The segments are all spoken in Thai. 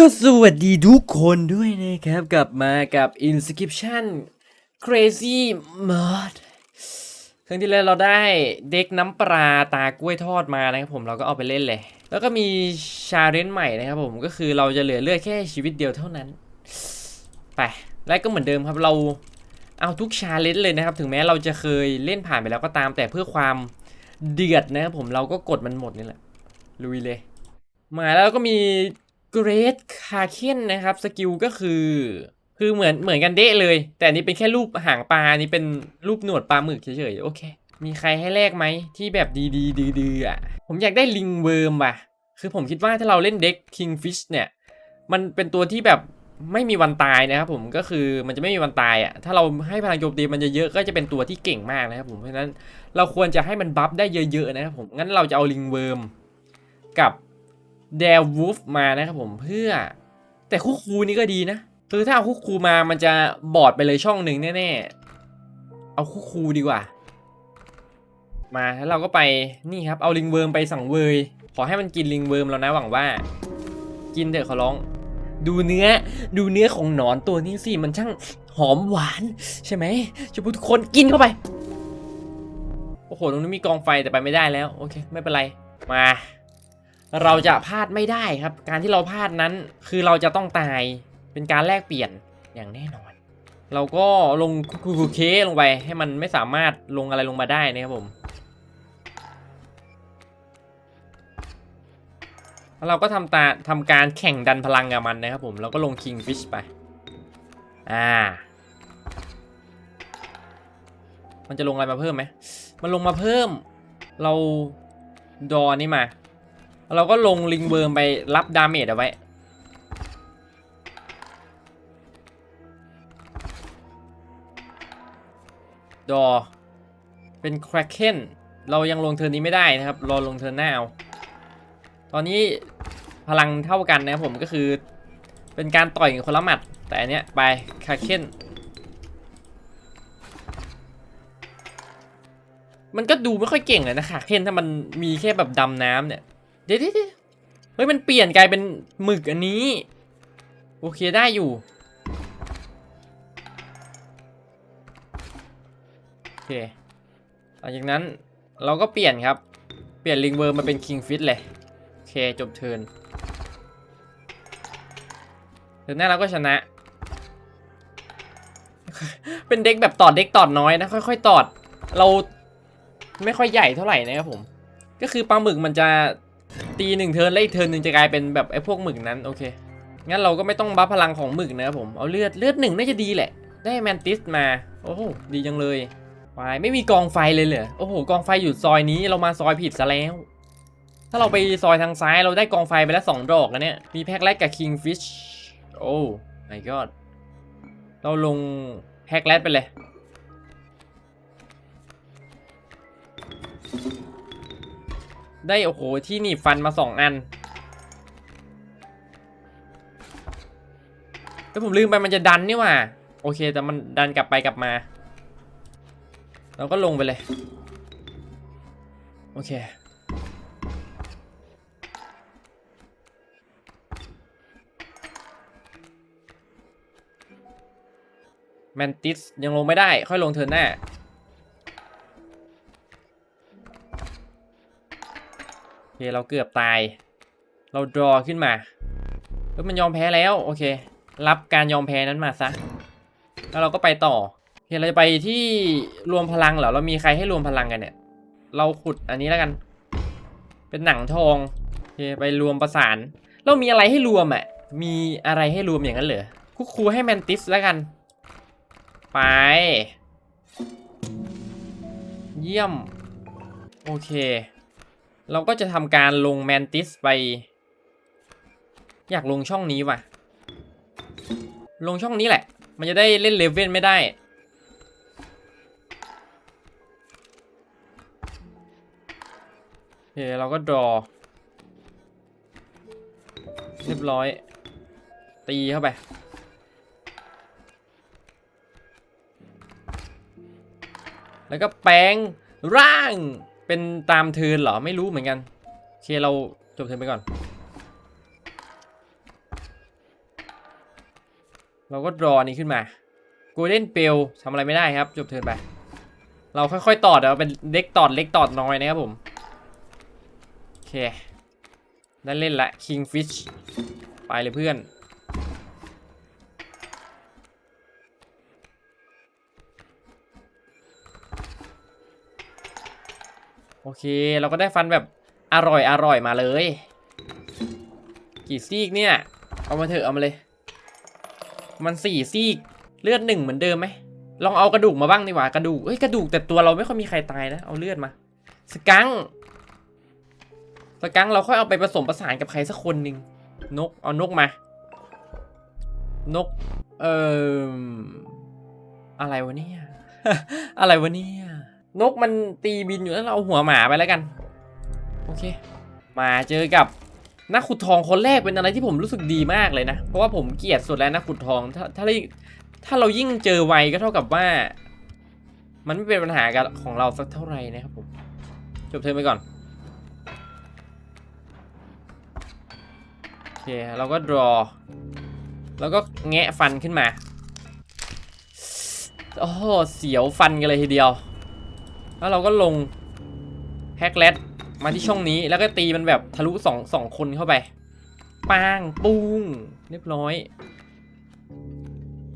ก็สวัสดีทุกคนด้วยนะครับ กลับมากับ Inscription Crazy Mod ครั้งที่แล้วเราได้เด็กน้ำปลาตากล้วยทอดมานะครับผมเราก็เอาไปเล่นเลย แล้วก็มีชาเลนจ์ใหม่นะครับผมก็คือเราจะเหลือเลือดแค่ชีวิตเดียวเท่านั้น ไป และก็เหมือนเดิมครับเราเอาทุกชาเลนจ์เลยนะครับ ถึงแม้เราจะเคยเล่นผ่านไปแล้วก็ตามแต่เพื่อความเดือดนะครับผมเราก็กดมันหมดนี่แหละลุยเลย มาแล้วก็มี Great k a k e n นะครับสกิลก็คือคือเหมือนเหมือนกันเดะเลย แต่นี้เป็นแค่รูปหางปลาอันนี้เป็นรูปหนวดปลาหมึกเฉยๆโอเค มีใครให้แลกไหมที่แบบดีๆดื้อๆอะผมอยากได้ลิงเวิร์มว่ะ คือผมคิดว่าถ้าเราเล่นเด็ก Kingfish เนี่ย มันเป็นตัวที่แบบไม่มีวันตายนะครับผมก็คือมันจะไม่มีวันตายอะถ้าเราให้พลังโจมตีมันเยอะๆก็จะเป็นตัวที่เก่งมากนะครับผมเพราะฉะนั้นเราควรจะให้มันบัฟได้เยอะๆนะครับผมงั้นเราจะเอาลิงเวิร์มกับ เดลวูฟมานะครับผมเพื่อ แต่คู่ครูนี่ก็ดีนะคือถ้าเอาคู่ครูมามันจะบอดไปเลยช่องหนึ่งแน่ๆ เอาคู่ครูดีกว่า มาแล้วเราก็ไปนี่ครับเอาลิงเวิร์มไปสั่งเวยขอให้มันกินลิงเวิร์มแล้วนะหวังว่า กินเถอะขอร้อง ดูเนื้อดูเนื้อของหนอนตัวนี้สิมันช่างหอมหวาน ใช่ไหมจะพูดทุกคนกินเข้าไปโอ้โหตรงนี้มีกองไฟแต่ไปไม่ได้แล้วโอเค ไม่เป็นไรมา เราจะพลาดไม่ได้ครับ การที่เราพลาดนั้นคือเราจะต้องตายเป็นการแลกเปลี่ยนอย่างแน่นอน เราก็ลงคูเคลงไปให้มันไม่สามารถลงอะไรลงมาได้นะครับผมแล้วเราก็ทำตาทำการแข่งดันพลังกับมันนะครับผมเราก็ลงคิงฟิชไปอ่ามันจะลงอะไรมาเพิ่มไหม มันลงมาเพิ่ม เราดอนี่มา เราก็ลงลิงเวิร์มไปรับดาเมจเอาไว้ ดอ เป็นคร a เคนเรายังลงเทิร์นนี้ไม่ได้นะครับ รอลงเทิร์นหน้าเอาตอนนี้พลังเท่ากันนะครับผมก็คือ เป็นการต่อยกันคนละหมัด แต่อันเนี้ยไปคาเคนมันก็ดูไม่ค่อยเก่งเลยนะคะเคนถ้ามันมีแค่แบบดำน้ำเนี่ย เดี๋ยวเดี๋ยวเฮ้ยมันเปลี่ยนกลายเป็นหมึกอันนี้ โอเคได้อยู่โอเคหลังจากนั้นเราก็เปลี่ยนครับ เปลี่ยนลิงเวอร์มาเป็นคิงฟิตเลย โอเคจบเทิร์นเทิร์นหน้าเราก็ชนะ เป็นเด็กแบบตอดเด็กตอดน้อยนะค่อยๆตอด เราไม่ค่อยใหญ่เท่าไหร่นะครับผม ก็คือปลาหมึกมันจะ ตีหนึ่งเทิร์นแล้วอีกเทิร์นหนึ่งจะกลายเป็นแบบไอ้พวกหมึกนั้นโอเค งั้นเราก็ไม่ต้องบัฟพลังของหมึกนะครับผม เอาเลือดเลือดหนึ่งน่าจะดีแหละ ได้แมนติสมา โอ้โหดีจังเลยไปไม่มีกองไฟเลยเหรอโอ้โหกองไฟอยู่ซอยนี้เรามาซอยผิดซะแล้ว ถ้าเราไปซอยทางซ้ายเราได้กองไฟไปแล้วสองดอกแล้วเนี่ยมีแพ็กแรกกับ Kingfish โอ้ my god เราลงแพ็กแรกไปเลย ได้โอ้โหที่หนีบฟันมาสองอันแล้วผมลืมไปมันจะดันนี่ว่าโอเค แต่มันดันกลับไปกลับมา เราก็ลงไปเลย โอเค แมนติสยังลงไม่ได้ ค่อยลงเทิร์นหน้า เคเราเกือบตาย เราดรอขึ้นมาเฮ้ยมันยอมแพ้แล้วโอเค รับการยอมแพ้นั้นมาซะแล้วเราก็ไปต่อโอเคเราจะไปที่รวมพลังเหรอเรามีใครให้รวมพลังกันเนี่ย เราขุดอันนี้แล้วกัน เป็นหนังทองโอเคไปรวมประสาน เรามีอะไรให้รวมอะมีอะไรให้รวมอย่างนั้นเหรอคุกครูให้แมนติสแล้วกัน ไป เยี่ยม โอเค เราก็จะทำการลงแมนติสไป อยากลงช่องนี้ว่ะ ลงช่องนี้แหละ มันจะได้เล่นเลเวลไม่ได้ โอเค เราก็ดรอ เรียบร้อย ตีเข้าไปแล้วก็แปลงร่าง เป็นตามเทินเหรอไม่รู้เหมือนกันโอเคเราจบเทินไปก่อน เราก็รอนี้ขึ้นมาโกลเด้นเปลทำอะไรไม่ได้ครับจบเทินไป เราค่อยๆตอดเราเป็นเล็กตอดเล็กตอดน้อยนะครับผมโอเคได้เล่นละ Kingfish ไปเลยเพื่อน โอเค เราก็ได้ฟันแบบอร่อยอร่อยมาเลย กี่ซีกเนี่ย เอามาเถอะเอามาเลย มันสี่ซีกเลือดหนึ่งเหมือนเดิมไหมลองเอากระดูกมาบ้างดีกว่ากระดูกเอ้ยกระดูกแต่ตัวเราไม่ค่อยมีใครตายนะเอาเลือดมา สกังสกังเราค่อยเอาไปผสมผสานกับใครสักคนหนึ่งนกเอานกมา นกเอ่ออะไรวะเนี่ย อะไรวะเนี่ย นกมันตีบินอยู่แล้วเราเอาหัวหมาไปแล้วกัน โอเค มาเจอกับนักขุดทองคนแรกเป็นอะไรที่ผมรู้สึกดีมากเลยนะ เพราะว่าผมเกลียดสุดแล้วนักขุดทอง ถ้าถ้าเราถ้าเรายิ่งเจอไวก็เท่ากับว่า มันไม่เป็นปัญหากับของเราสักเท่าไหร่นะครับผม จบเทิร์นไปก่อน โอเค เราก็ draw แล้วก็แงะฟันขึ้นมา โอ้เสียวฟันกันเลยทีเดียว แล้วเราก็ลงแฮกแลดมาที่ช่องนี้แล้วก็ตีมันแบบทะลุสองสองคนเข้าไปป้างปุ้งเรียบร้อย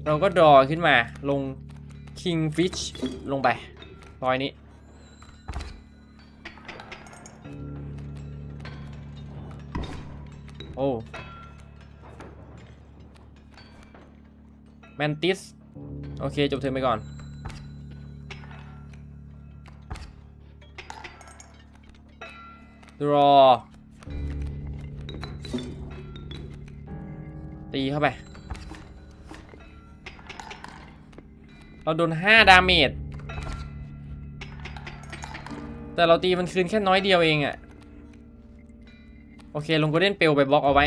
เราก็ดรอขึ้นมาลง Kingfish ลงไปรอยนี้ โอ้แมนติส โอเค จบเทิร์นไปก่อน รอตีเข้าไป เราโดน 5 ดาเมจ แต่เราตีมันคืนแค่น้อยเดียวเองอะโอเค ลงโกลเด้นเปลไปบล็อกเอาไว้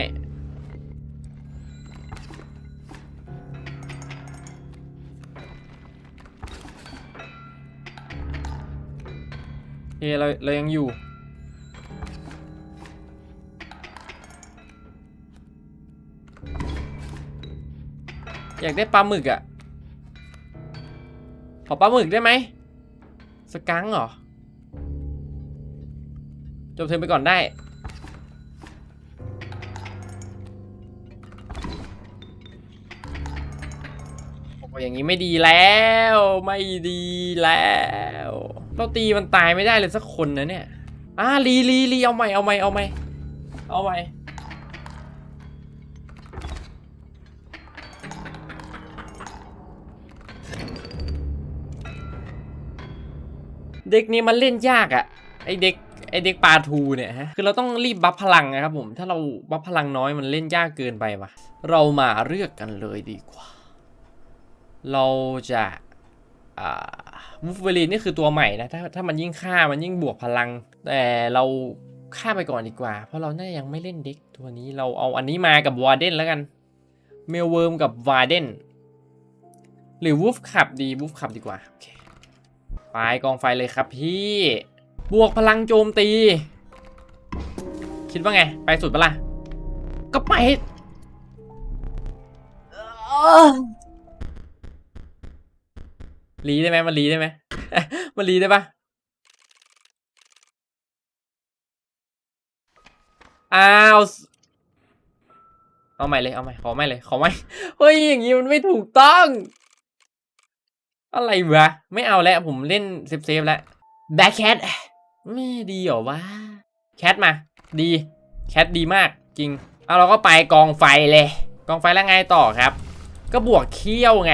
โอเค เราเรายังอยู่ อยากได้ปลาหมึกอะขอปลาหมึกได้ไหมสกังเหรอ จบเทินไปก่อนได้ อย่างนี้ไม่ดีแล้วไม่ดีแล้ว เราตีมันตายไม่ได้เลยสักคนนะเนี่ยอ่าลีลีลีเอาใหม่เอาใหม่เอาใหม่เอาใหม่ เด็กนี้มันเล่นยากอะ่ะไอเด็กไอเด็กปลาทูเนี่ยฮะคือเราต้องรีบบัฟพลังนะครับผมถ้าเราบัฟพลังน้อยมันเล่นยากเกินไปว่ะเรามาเลือกกันเลยดีกว่า เราจะอ่าวูฟเวลีนนี่คือตัวใหม่นะถ้าถ้ามันยิ่งฆ่ามันยิ่งบวกพลัง แต่เราฆ่าไปก่อนดีกว่า เพราะเราน่าจะยังไม่เล่นเด็กตัวนี้เราเอาอันนี้มากับวาร์เดนแล้วกันเมลเวิร์มกับวาร์เดนหรือวูฟขับดีวูฟขับดีกว่าโอเค ไปกองไฟเลยครับพี่ บวกพลังโจมตี คิดว่าไง ไปสุดปะล่ะ ก็ไปรีได้ไหมมันรีได้ไหมมันรีได้ปะอ้าวเอาใหม่เลย เอาใหม่ ขอใหม่เลย ขอใหม่ เฮ้ย อย่างนี้มันไม่ถูกต้อง อะไรวะ ไม่เอาแล้วผมเล่นเซฟเซฟแล้วแบ็คแคทไม่ดีเหรอวะแคทมา ดี แคทดีมากจริง เอาเราก็ไปกองไฟเลย กองไฟแล้วไงต่อครับ ก็บวกเขี้ยวไง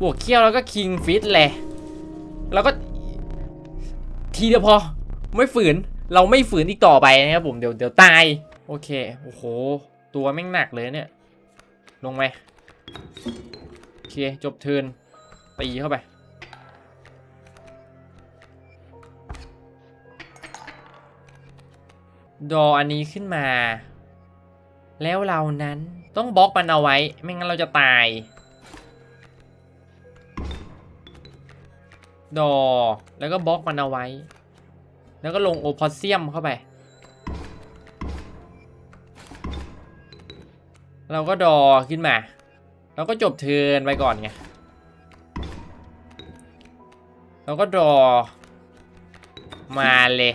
บวกเขี้ยวแล้วก็คิงฟิตเลยแล้วก็ ทีเดียวพอ ไม่ฝืน เราไม่ฝืนอีกต่อไปนะครับผม เดี๋ยวเดี๋ยวตาย โอเค โอ้โห ตัวแม่งหนักเลยเนี่ย ลงไปโอเค จบเทิร์น ตีเข้าไปดออันนี้ขึ้นมา แล้วเรานั้นต้องบล็อกมันเอาไว้ ไม่งั้นเราจะตาย ดอ แล้วก็บล็อกมันเอาไว้ แล้วก็ลงโอพอเซียมเข้าไป เราก็ดอขึ้นมา เราก็จบเทินไปก่อนไง เราก็รอมาเลย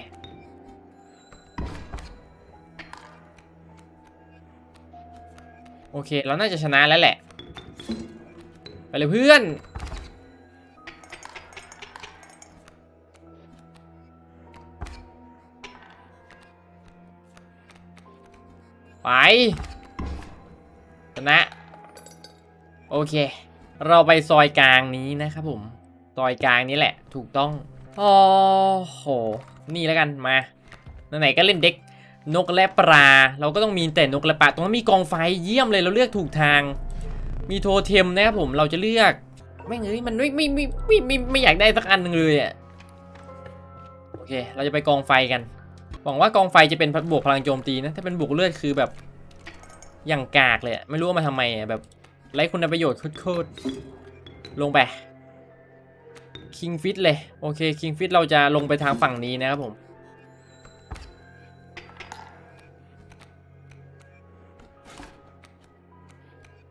โอเค เราน่าจะชนะแล้วแหละ ไปเลยเพื่อนไปชนะ โอเค เราไปซอยกลางนี้นะครับผม ซอยกลางนี้แหละ ถูกต้องโอ้โห นี่แล้วกันมาไหนๆก็เล่นเด็กนกและปลา เราก็ต้องมีแต่นกและปลาตรงนั้นมีกองไฟเยี่ยมเลยเราเลือกถูกทาง มีโทเทมนะครับผมเราจะเลือกไม่เอ้ยมันไม่ไม่ไม่ไม่ไม่ไม่อยากได้สักอันหนึ่งเลยอะโอเค เราจะไปกองไฟกันหวังว่ากองไฟจะเป็นบวกพลังโจมตีนะถ้าเป็นบวกเลือดคือแบบอย่างกากเลยไม่รู้ว่ามาทำไมอะแบบไร้คุณประโยชน์โคตรๆลงไป คิงฟิตเลย โอเคคิงฟิตเราจะลงไปทางฝั่งนี้นะครับผม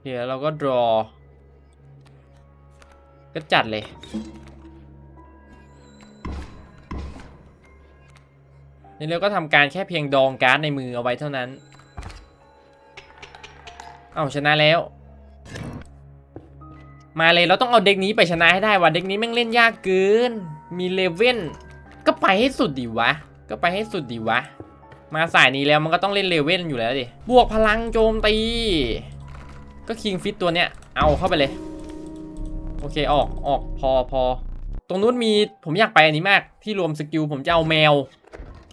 เดี๋ยวเราก็ดรอก็จัดเลย นี่เราก็ทำการแค่เพียงดองการ์ดในมือเอาไว้เท่านั้น เอาชนะแล้ว มาเลยเราต้องเอาเด็กนี้ไปชนะให้ได้ว่ะเด็กนี้แม่งเล่นยากเกิน มีเลเว่นก็ไปให้สุดดิวะ ก็ไปให้สุดดิวะ มาสายนี้แล้วมันก็ต้องเล่นเลเว่นอยู่แล้วดิ บวกพลังโจมตี ก็คิงฟิตตัวเนี้ย เอาเข้าไปเลย โอเคออกออกพอพอ ตรงนู้นมีผมอยากไปอันนี้มากที่รวมสกิลผมจะเอาแมว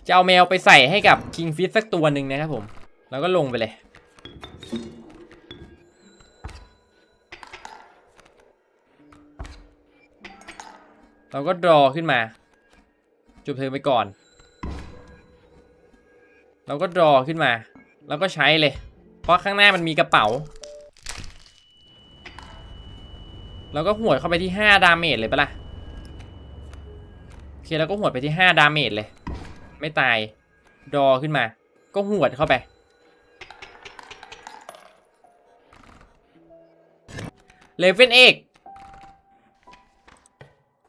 จะเอาแมวไปใส่ให้กับคิงฟิตสักตัวหนึ่งนะครับผม แล้วก็ลงไปเลย เราก็รอขึ้นมา จุบเธอไปก่อน เราก็รอขึ้นมา แล้วก็ใช้เลย เพราะข้างหน้ามันมีกระเป๋าแล้วก็หวดเข้าไปที่ 5 ดาเมจเลยปะล่ะ โอเคแล้วก็หวดไปที่ 5 ดาเมจเลย ไม่ตาย รอขึ้นมา ก็หวดเข้าไปเลเวนเอก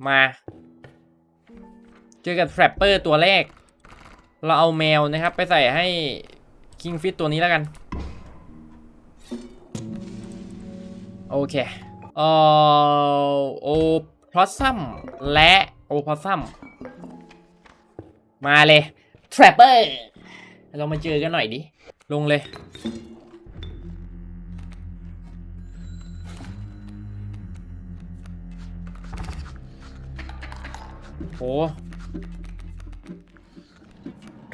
มา เจอกับแทรปเปอร์ตัวแรก เราเอาแมวนะครับ ไปใส่ให้คิงฟิตตัวนี้แล้วกัน โอเคเอ่อโอพลอสซัมและโอพลอสซัมมาเลยแทรปเปอร์เรามาเจอกันหน่อยดิ ลงเลย โห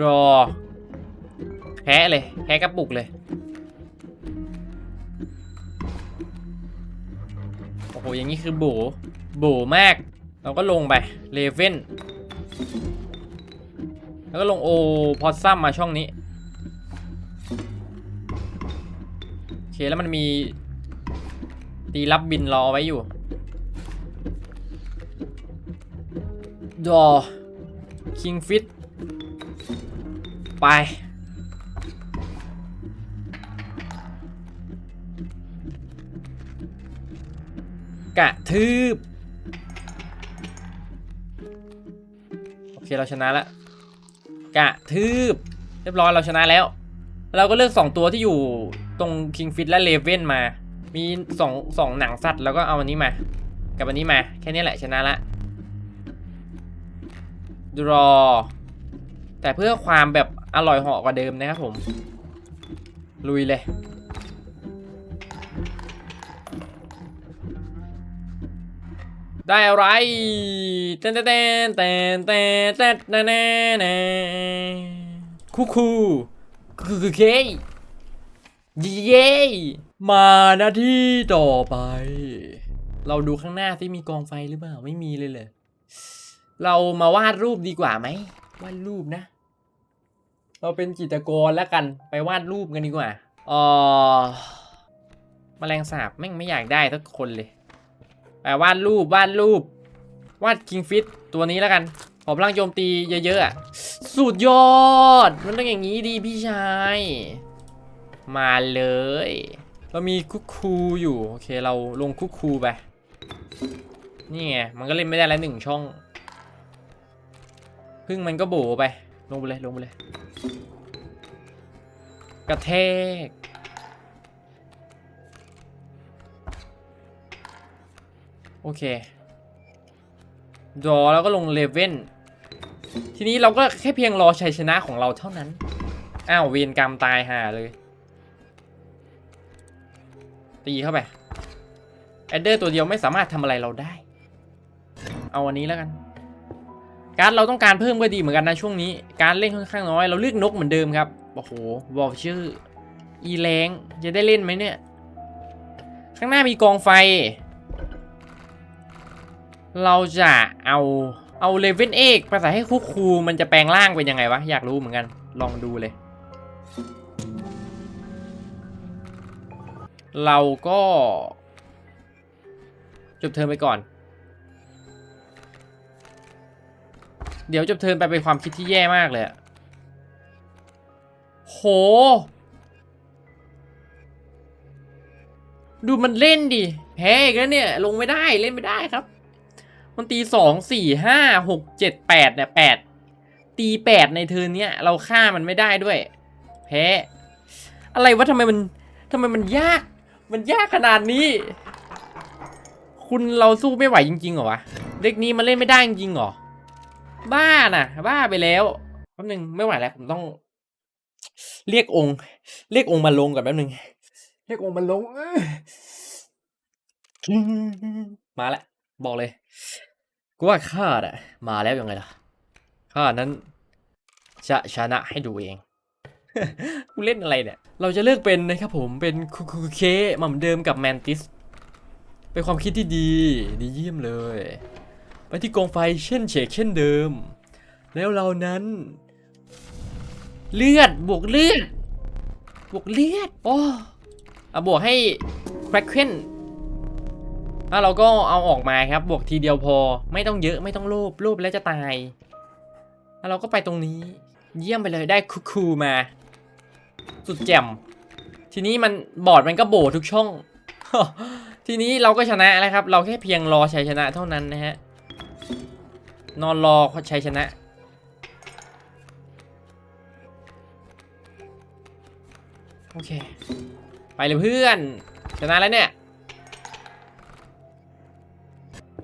รอแพ้เลยแพ้กระปุกเลย โอ้โห อย่างนี้คือโบโบมาก เราก็ลงไปเลเว่นแล้วก็ลงโอพอซัมมาช่องนี้ โอเค แล้วมันมีตีรับบินรอไว้อยู่ ดอคิงฟิตไป กะทืบ โอเค เราชนะแล้วกะทืบ เรียบร้อยเราชนะแล้ว เราก็เลือก 2 ตัวที่อยู่ตรงคิงฟิตและเลเว่นมา มี2 2หนังสัตว์แล้วก็เอาอันนี้มา กับอันนี้มา แค่นี้แหละชนะละ draw แต่เพื่อความแบบอร่อยเหาะกว่าเดิมนะครับผม ลุยเลย ได้อะไรเต้นเต้นเต้นเต้นเต้นเต้นเต้นเน่คู่คู่คือคือเคเย้มาหน้าที่ต่อไป เราดูข้างหน้าที่มีกองไฟหรือเปล่า ไม่มีเลยเลย เรามาวาดรูปดีกว่าไหมวาดรูปนะ เราเป็นจิตรกรแล้วกันไปวาดรูปกันดีกว่าเออแมลงสาบแม่งไม่อยากได้ทุกคนเลยไปวาดรูปวาดรูป วาดคิงฟิตตัวนี้แล้วกันขอพลังโจมตีเยอะๆอะสุดยอด มันต้องอย่างนี้ดีพี่ชาย มาเลย เรามีคุกคูอยู่ โอเคเราลงคุกคูไป นี่ไง มันก็เล่นไม่ได้แล้วหนึ่งช่อง พึ่งมันก็โบไป ลงไปเลยลงไปเลย กระแทก โอเคดอแล้วก็ลงเลเว่น ทีนี้เราก็แค่เพียงรอชัยชนะของเราเท่านั้น อ้าวเวรกรรมตายห่าเลย ตีเข้าไปแอดเดอร์ตัวเดียวไม่สามารถทำอะไรเราได้ เอาอันนี้แล้วกัน การเราต้องการเพิ่มก็ดีเหมือนกันนะช่วงนี้ การเล่นค่อนข้างน้อยเราเลือกนกเหมือนเดิมครับโอ้โหวอลชื่ออีแรงจะได้เล่นไหมเนี่ย ข้างหน้ามีกองไฟ เราจะเอาเอาเลเวนเอกภาษาให้คุกคูมันจะแปลงร่างเป็นยังไงวะ อยากรู้เหมือนกันลองดูเลย เราก็ จบเทอมไปก่อน เดี๋ยวจบเทอมไปเป็นความคิดที่แย่มากเลยอะโห ดูมันเล่นดิแพ้อีกแล้วเนี่ย ลงไม่ได้เล่นไม่ได้ครับ มันตีสองสี่ห้าหกเจ็ดแปดเนี่ยแปดตีแปดในเทินเนี้ยเราฆ่ามันไม่ได้ด้วย แพ้ อะไรวะทำไมมันทำไมมันยาก มันยากขนาดนี้ คุณเราสู้ไม่ไหวจริงๆเหรอวะ เด็กนี้มันเล่นไม่ได้จริงๆเหรอ บ้าน่ะ บ้าไปแล้วแป๊บนึงไม่ไหวแล้วผมต้อง เรียกองค์ เรียกองค์มาลงก่อนแป๊บนึงเรียกองค์มาลงเอ้ยมาแล้วบอกเลยกูว่าข้าน่ะมาแล้วยังไงล่ะข้านั้นจะชนะให้ดูเองกูเล่นอะไรเนี่ย เราจะเลือกเป็นนะครับผมเป็นคูคูเคมาเหมือนเดิมกับแมนติส เป็นความคิดที่ดี ดีเยี่ยมเลย ไปที่กองไฟเช่นเฉกเช่นเดิม แล้วเรานั้น เลือดบวกเลือดบวกเลือดโอ้เอาบวกให้แครกเคนแล้วเราก็เอาออกมาครับ บวกทีเดียวพอ ไม่ต้องเยอะไม่ต้องโลภโลภแล้วจะตาย แล้วเราก็ไปตรงนี้ เยี่ยมไปเลยได้คูคูมา สุดแจ่ม ทีนี้มันบอร์ดมันก็โบทุกช่อง ทีนี้เราก็ชนะแล้วครับ เราแค่เพียงรอชัยชนะเท่านั้นนะฮะ นอนรอชัยชนะ โอเค ไปเลยเพื่อน ชนะแล้วเนี่ย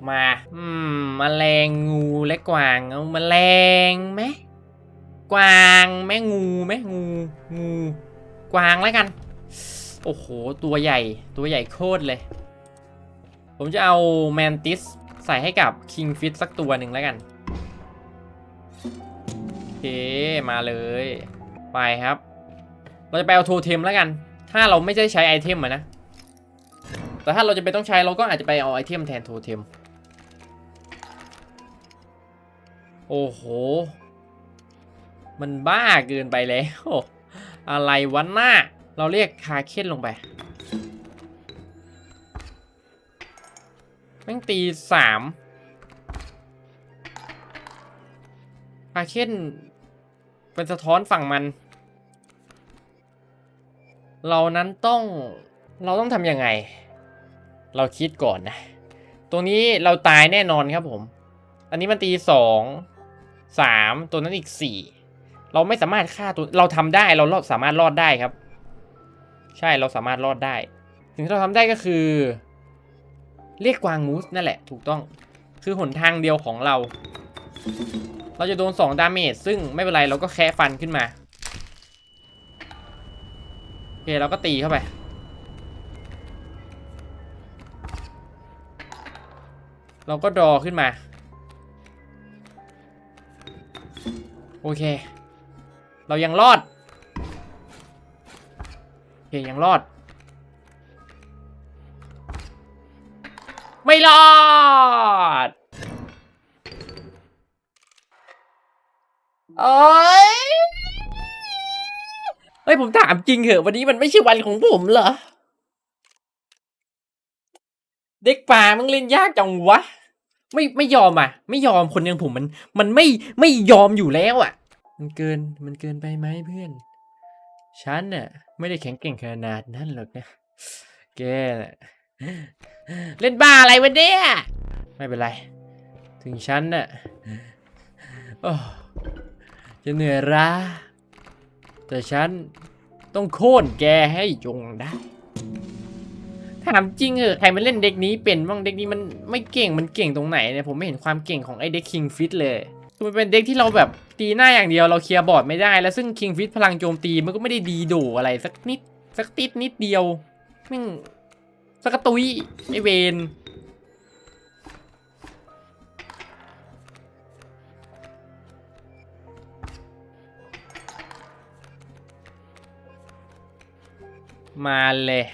มา อืมมแมลงงูและกวางเอามแมลงไหมกวางแม่งูไหมงูงู กวางแล้วกัน โอ้โห ตัวใหญ่ตัวใหญ่โคตรเลย ผมจะเอาแมนติส ส่ให้กับคิงฟิตสักตัวหนึ่งแล้วกัน โอเค มาเลย ไปครับ เราจะไปเอาโทเทมแล้วกัน ถ้าเราไม่ได้ใช้ไอเทมอะนะ แต่ถ้าเราจะเป็นต้องใช้เราก็อาจจะไปเอาไอเทมแทนโทเทม โอ้โห มันบ้าเกินไปแล้ว อะไรวะหน้า เราเรียกคาเคนลงไป แม่งตีสามคาเคนเป็นสะท้อนฝั่งมัน เรานั้นต้องเราต้องทำยังไง เราคิดก่อนนะ ตรงนี้เราตายแน่นอนครับผม อันนี้มันตีสองสามตัวนั้นอีกสี่เราไม่สามารถฆ่าตัวเราทำได้เราสามารถรอดได้ครับ ใช่เราสามารถรอดได้สิ่งที่เราทำได้ก็คือ เรียกกวางมูสนั่นแหละถูกต้องคือหนทางเดียวของเรา เราจะโดน 2 ดาเมจซึ่งไม่เป็นไรเราก็แค่ฟันขึ้นมาโอเคเราก็ตีเข้าไป เราก็ดรอขึ้นมา โอเค เรายังรอดโอเคยังรอด ไม่รอด โอ้ยเฮ้ย ผมถามจริงเหอะ วันนี้มันไม่ใช่วันของผมเหรอ เด็กป่ามึงเล่นยากจังวะ ไม่ไม่ยอมอะ ไม่ยอมคนอย่างผมมัน มันไม่ไม่ยอมอยู่แล้วอะ มันเกินมันเกินไปไหมเพื่อน ฉันน่ะ ไม่ได้แข็งเก่งขนาดนั้นหรอกนะ แกน่ะ เล่นบ้าอะไรวะเนี่ย ไม่เป็นไร ถึงฉันน่ะโอ้จะเหนื่อยล้าแต่ฉันต้องโค่นแกให้จงได้ถามจริงเหอะใครมันเล่นเด็กนี้เป็นบ้างเด็กนี้มันไม่เก่งมันเก่งตรงไหนเนี่ยผมไม่เห็นความเก่งของไอ้เด็กคิงฟิตเลยคือมันเป็นเด็กที่เราแบบตีหน้าอย่างเดียวเราเคลียร์บอร์ดไม่ได้ แล้วซึ่งคิงฟิตพลังโจมตีมันก็ไม่ได้ดีโดอะไรสักนิดสักติดนิดเดียวแม่ง สกตุยไอเวนมาเลย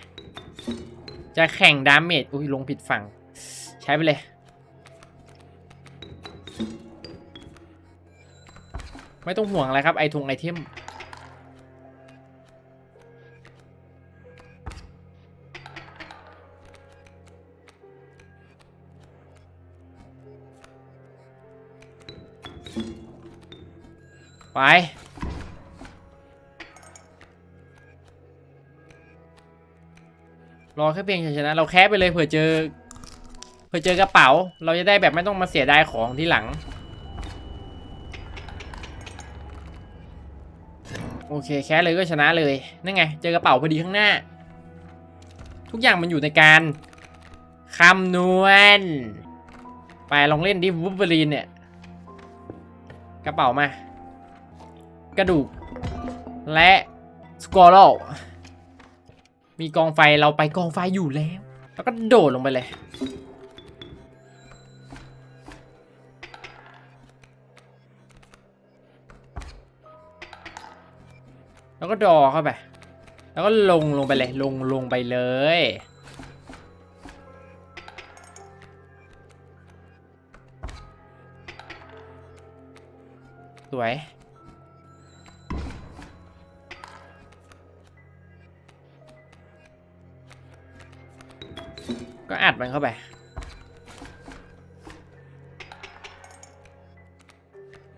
จะแข่งดาเมจอุ้ยลงผิดฝั่ง ใช้ไปเลย ไม่ต้องห่วงอะไรครับไอทงไอเทม ไป รอแค่เพียงชนะ เราแค่ไปเลยเผื่อเจอ เผื่อเจอกระเป๋า เราจะได้แบบไม่ต้องมาเสียดายของที่หลัง โอเคแค่เลยก็ชนะเลย นั่นไง เจอกระเป๋าพอดีข้างหน้า ทุกอย่างมันอยู่ในการคำนวณ ไปลองเล่นดิวูบเบอรีนเนี่ย กระเป๋ามา กระดูก และสกอร์ลมีกองไฟเราไปกองไฟอยู่แล้ว แล้วก็โดดลงไปเลย แล้วก็ดอเข้าไป แล้วก็ลงลงไปเลย ลงลงไปเลยสวย ก็อัดมันเข้าไป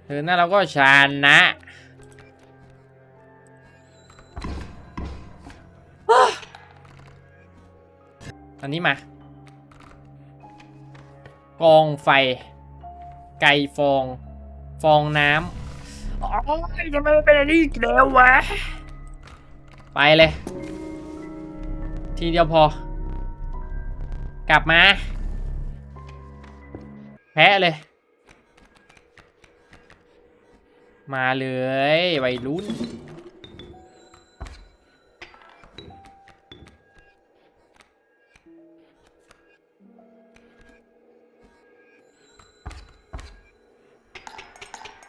เธอหน้าเราก็ชานะอันนี้มา กองไฟ ไก่ฟอง ฟองน้ำโอ้ยทำไมเป็นอันนี้อีกแล้ววะ ไปเลย ทีเดียวพอ กลับมาแพ้เลย มาเลยวัยรุ่น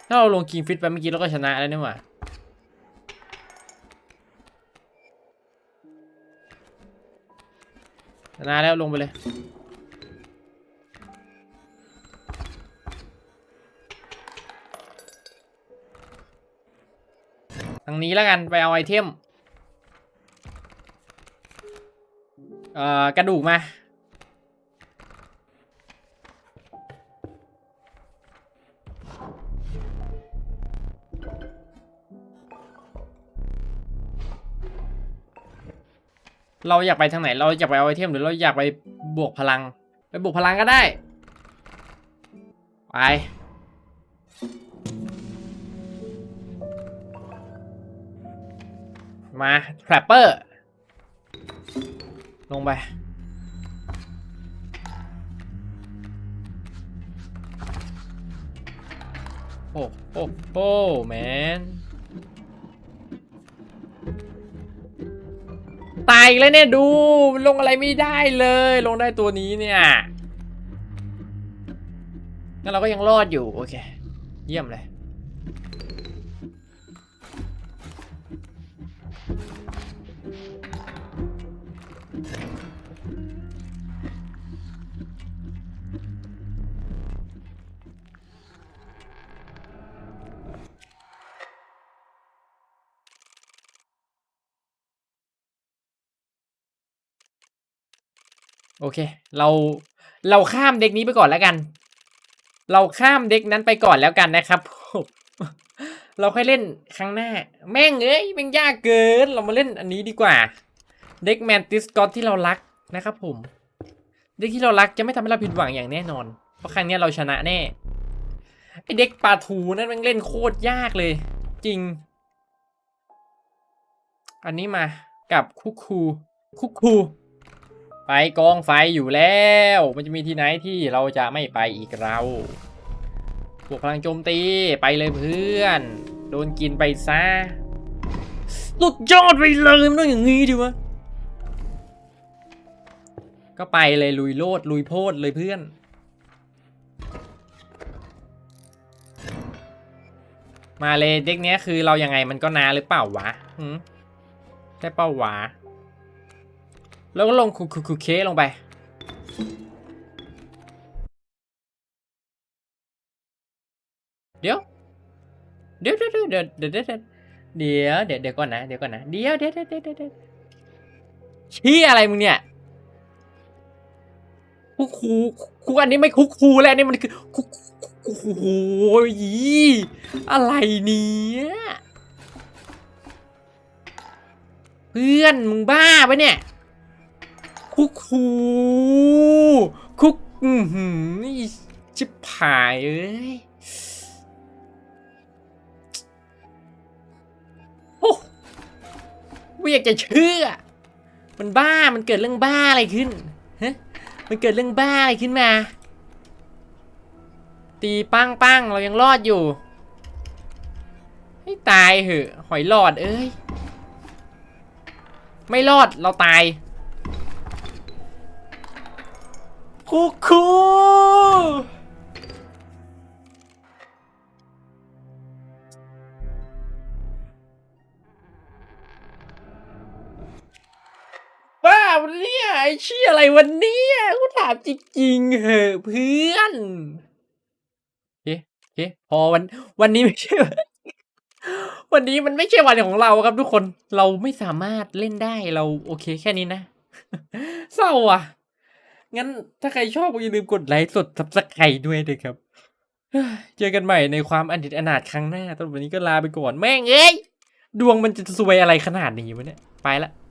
ถ้าเราลงคิงฟิตไปเมื่อกี้เราก็ชนะแล้วนี่หว่า ชนะแล้วลงไปเลยทางนี้แล้วกันไปเอาไอเทม เอ่อกระดูกมา เราอยากไปทางไหน เราอยากไปเอาไอเทมหรือเราอยากไปบวกพลัง ไปบวกพลังก็ได้ ไป มาแทรปเปอร์ ลงไปโอ้โอ้โอ้แมน อีกแล้วเนี่ยดูลงอะไรไม่ได้เลย ลงได้ตัวนี้เนี่ยงั้นเราก็ยังรอดอยู่ โอเค เยี่ยมเลย โอเค เราเราข้ามเด็กนี้ไปก่อนแล้วกัน เราข้ามเด็กนั้นไปก่อนแล้วกันนะครับ เราค่อยเล่นครั้งหน้า แม่งเอ้ยแม่งยากเกิน เรามาเล่นอันนี้ดีกว่า เด็กแมนติสกอตที่เรารักนะครับผม เด็กที่เรารักจะไม่ทำให้เราผิดหวังอย่างแน่นอน เพราะครั้งนี้เราชนะแน่ไอเด็กปลาทูนั่นมันเล่นโคตรยากเลย จริง อันนี้มากับคุกคูคุกคู ไปกองไฟอยู่แล้ว มันจะมีที่ไหนที่เราจะไม่ไปอีกเราพวกพลังโจมตีไปเลยเพื่อน โดนกินไปซะสุดยอดไปเลยมันต้องอย่างงี้ดิวะก็ไปเลยลุยโลดลุยโพดเลยเพื่อนมาเลยเด็กเนี้ยคือเรายังไงมันก็นาหรือเปล่าวะหืมได้เปล่าวะ แล้วก็ลงคุคุคุเคลงไป เดี๋ยว เดี๋ยวเดี๋ยวเดี๋ยวเดี๋ยวเดี๋ยวเดี๋ยวเดี๋ยวเดี๋ยวก่อนนะเดี๋ยวก่อนนะเดี๋ยวเดี๋ยวเดี๋ยวเดี๋ยวชี้อะไรมึงเนี่ยคุกคูคุกอันนี้ไม่คุกคูแล้วนี่มันคือคุกโอ้โหอะไรเนี่ยเพื่อนมึงบ้าปะเนี่ย คุกคูคุกอืหือนี่ชิบหายเอ้ยโอ้ไม่อยากจะเชื่อ มันบ้ามันเกิดเรื่องบ้าอะไรขึ้นฮะมันเกิดเรื่องบ้าอะไรขึ้นมา ตีปังปังเรายังรอดอยู่ ให้ตายเหอะ หอยหลอดเอ้ย ไม่รอดเราตาย คุกคูบ้าวันนี้ไอ้ชี่ยอะไรวันนี้กูถามจริงๆเหอะเพื่อนโอเคโอเคพอวัน วันนี้ไม่ใช่ วันนี้มันไม่ใช่วันของเราครับทุกคน เราไม่สามารถเล่นได้เราโอเคแค่นี้นะ เศร้าอะ งั้นถ้าใครชอบก็อย่าลืมกดไลค์สดซับสไครด้วยนะครับ เจอกันใหม่ในความอันดิตอนาถครั้งหน้าตอนวันนี้ก็ลาไปก่อนแม่งเอ้ย ดวงมันจะซวยอะไรขนาดนี้วะเนี่ย ไปละ